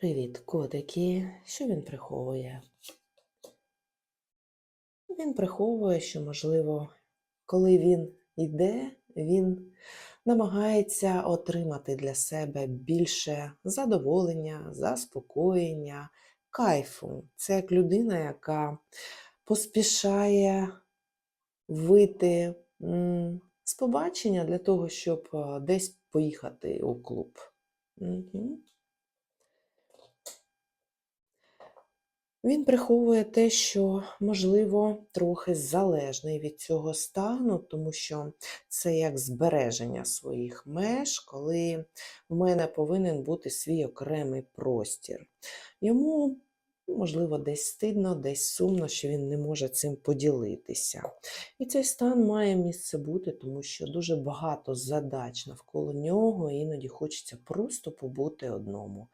Привіт, котики. Що він приховує? Він приховує, що, можливо, коли він йде, він намагається отримати для себе більше задоволення, заспокоєння, кайфу. Це як людина, яка поспішає вийти з побачення для того, щоб десь поїхати у клуб. Мгм. Він приховує те, що, можливо, трохи залежний від цього стану, тому що це як збереження своїх меж, коли в мене повинен бути свій окремий простір. Йому, можливо, десь стидно, десь сумно, що він не може цим поділитися. І цей стан має місце бути, тому що дуже багато задач навколо нього, іноді хочеться просто побути одному.